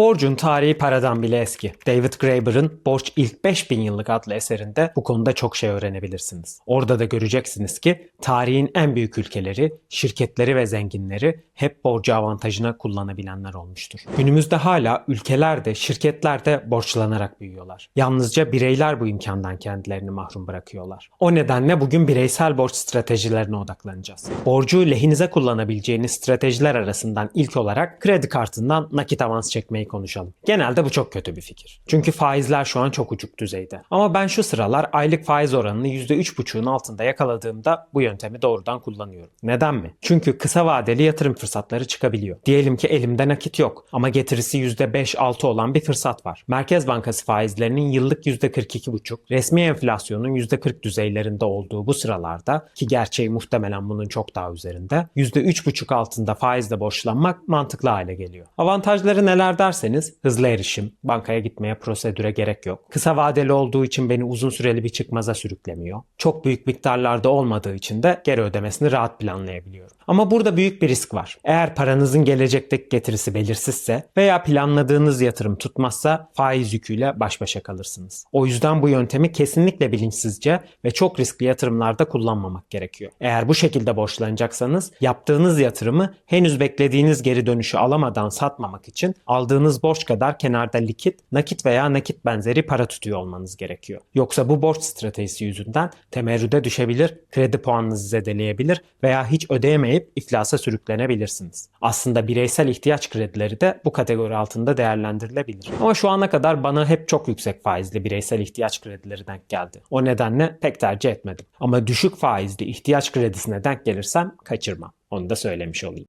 Borcun tarihi paradan bile eski. David Graeber'ın Borç İlk 5000 Yıllık adlı eserinde bu konuda çok şey öğrenebilirsiniz. Orada da göreceksiniz ki tarihin en büyük ülkeleri, şirketleri ve zenginleri hep borcu avantajına kullanabilenler olmuştur. Günümüzde hala ülkeler de şirketler de borçlanarak büyüyorlar. Yalnızca bireyler bu imkandan kendilerini mahrum bırakıyorlar. O nedenle bugün bireysel borç stratejilerine odaklanacağız. Borcu lehinize kullanabileceğiniz stratejiler arasından ilk olarak kredi kartından nakit avans çekmeyi konuşalım. Genelde bu çok kötü bir fikir. Çünkü faizler şu an çok uçuk düzeyde. Ama ben şu sıralar aylık faiz oranını %3,5'un altında yakaladığımda bu yöntemi doğrudan kullanıyorum. Neden mi? Çünkü kısa vadeli yatırım fırsatları çıkabiliyor. Diyelim ki elimde nakit yok ama getirisi %5-6 olan bir fırsat var. Merkez Bankası faizlerinin yıllık %42,5, resmi enflasyonun %40 düzeylerinde olduğu bu sıralarda ki gerçeği muhtemelen bunun çok daha üzerinde %3,5 altında faizle borçlanmak mantıklı hale geliyor. Avantajları neler derseniz hızlı erişim, bankaya gitmeye prosedüre gerek yok. Kısa vadeli olduğu için beni uzun süreli bir çıkmaza sürüklemiyor. Çok büyük miktarlarda olmadığı için de geri ödemesini rahat planlayabiliyorum. Ama burada büyük bir risk var. Eğer paranızın gelecekteki getirisi belirsizse veya planladığınız yatırım tutmazsa faiz yüküyle baş başa kalırsınız. O yüzden bu yöntemi kesinlikle bilinçsizce ve çok riskli yatırımlarda kullanmamak gerekiyor. Eğer bu şekilde borçlanacaksanız yaptığınız yatırımı henüz beklediğiniz geri dönüşü alamadan satmamak için aldığınız borç kadar kenarda likit, nakit veya nakit benzeri para tutuyor olmanız gerekiyor. Yoksa bu borç stratejisi yüzünden temerrüde düşebilir, kredi puanınızı zedeleyebilir veya hiç ödeyemeyip iflasa sürüklenebilirsiniz. Aslında bireysel ihtiyaç kredileri de bu kategori altında değerlendirilebilir. Ama şu ana kadar bana hep çok yüksek faizli bireysel ihtiyaç kredileri denk geldi. O nedenle pek tercih etmedim. Ama düşük faizli ihtiyaç kredisine denk gelirsem kaçırmam. Onu da söylemiş olayım.